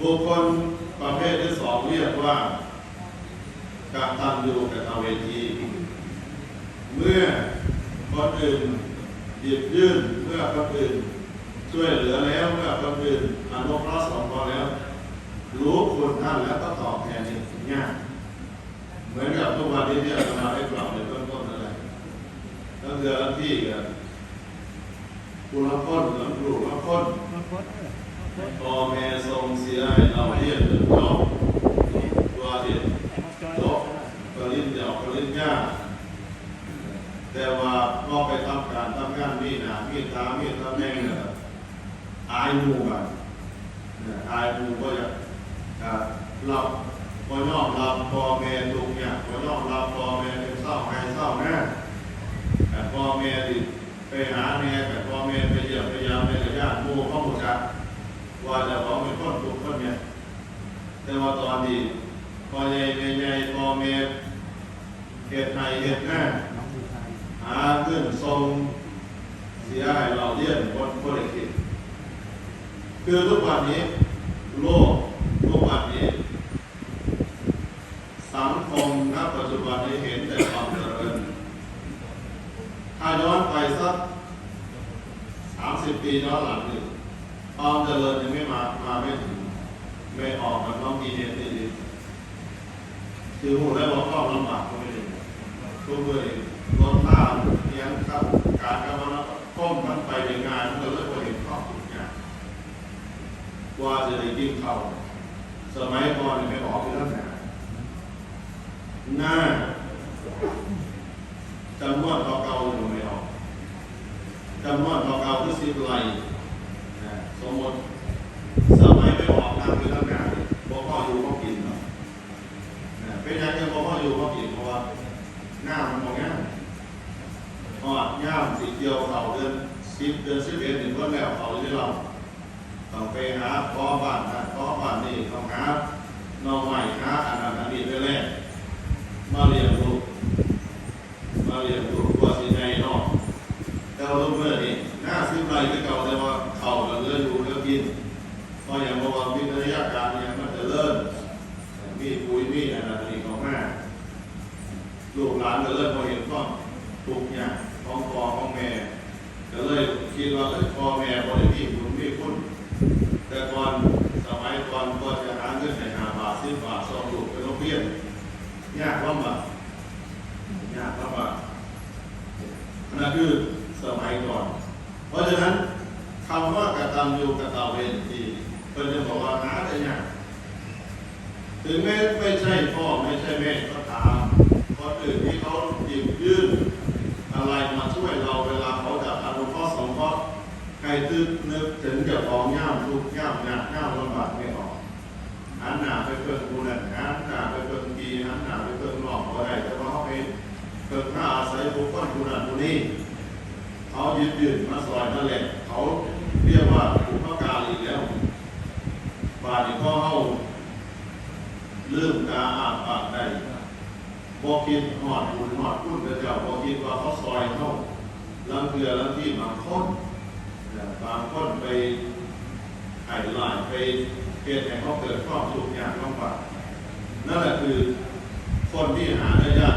บุคคลประเภทที่สองเรียกว่าการตันยูกับตเวทีเมื่อคนอื่นหยิบยื่นเมื่อคนอื่น ช่วยเหลือแล้วเมื่อคนอื่นอนุเคราะห์สงเคราะห์แล้ว รู้คุณท่านแล้วก็ตอบแทนอย่างยากเหมือนกับทุกวันนี้ที่อาตมาได้กล่าวในต้นต้นนั่นแหละตั้งแต่ละที่กันกุลคนหลังปลูกละคนพ่อแม่ทรงเสี เราเรียนจนจบตัวเดียวจบปริญญาปริญญาแต่ว่าพอไปทำการทำงานมีหนามีตามีตำแน่งเนี่ยอายหมู่กันอายหมู่ก็จะรับรับก็ยอมรับพอแม่ทุกอย่างก็ยอมรับพอแม่เป็นเศร้าให้เศร้าแน่แต่พอแม่ที่ไปหาแม่แต่พอแม่ไปเยี่ยมพยายามในระยะหมู่ข้อมูลจักว่าจะบอก แต่ว่าตอนนี้พอใหญ่ใหญ่พอแม่เหตุให้เหตุหน้าหาเงินทรงเสียให้เราเลี้ยงคนคนเด็กกินคือทุกวันนี้โลกทุกวันนี้ สังคมณปัจจุบันนี้เห็นแต่ความเจริญถ้าย้อนไปสักสามสิบปีย้อนหลังนี่ความเจริญยังไม่มามาไม่ถึงไม่อ อกมันต้องมีเหตุดีๆคือหูได้ว่าความลำบากก็ไม่ได้ทุกเลยรถล่าเลี้ยงครับการกำลังก้มมันไปในงานก็เลยพอเห็นข้อทุกอย่างกว่าจะได้กินข้าวสมัยก่อนไม่ออกที่นั่นหน้าจำนวนเก่าๆอยู่ไม่ออกจำนวนเก่าๆที่สิบไหลนะสมมติสมัยไม่ออกทางที่นั่นนะบอกพ่ออยู่ก็กินเนาะนะเป็นยังไงบอกพ่ออยู่ก็กินเพราะว่า หน้ามันมองง่ายพอย่ามสีเกียวเขาเดือนสิบเดือนสิบเอ็ดถึงก็แล้วเขาที่เราต้องไปหาพ่อบ้านนะพ่อบ้านนี่ต้องหาน้องใหม่หาอันนั้นอันนี้ไปแรกมาเรียนรู้มาเรียนรู้ว่าสิไงเนาะแต่ว่าลูกเมื่อนี่หน้าสิบไรก็เก่าแต่ว่าเขาก็เลื่อนรู้เลื่อนกินเพราะอย่างบอว่าวิทยาการเนี่ยมันจะเลิ่นมีปุ๋ยมีอันนั้นอันนี้ของแม่ ลูกหลานก็เลยพอเห็นความทุกข์อย่างของพ่อของแม่ก็เลยคิดว่าเอ้ยพ่อแม่บ่ได้มีบุญมีคุณแต่ก่อนสมัยก่อนก็จะหาเงินให้หาบาทสิบบาทส่งลูกไปโรงเรียนยากลำบากยากลำบากนั่นคือสมัยก่อน เพราะฉะนั้นคำว่ากตัญญูกตเวทีเป็นจะบอกว่าหาได้ยากถึงแม้ไม่ใช่พ่อไม่ใช่แม่ก็ตาม คนอื่นที่เขาหยิบยื่นอะไรมาช่วยเราเวลาเขาจะอนุเคราะห์สงเคราะห์ ใครตึกนึกถึงเจะของย่าทุกข์ย่ามยากย่าลำบากไม่ออกหันหน้าไปเพิ่มกูนั่นหันหน้าไปเพิ่มกีหันหน้าไปเพิ่มหลอกก็ได้แต่ว่าเขาไปเพิ่มหน้าอาศัยบุคคลกูนั่นกูนี่เขายิบยื่นมาสอยนั่นแหละเขาเรียกว่าบุพการีแล้วบาดนี้ก็เข้าลืมตาอาปากได้บอกคิดหอดบุญหอดคุณพระเจ้าบอกคิดว่าเขาซอยเขาลังเกลือลังที่บาคนเนี่ย บางคนไปไถ่หลายไปเปลี่ยนแห้เขาเกิดความสุขอย่างลำบากนั่นแหละคือคนที่หาได้ยาก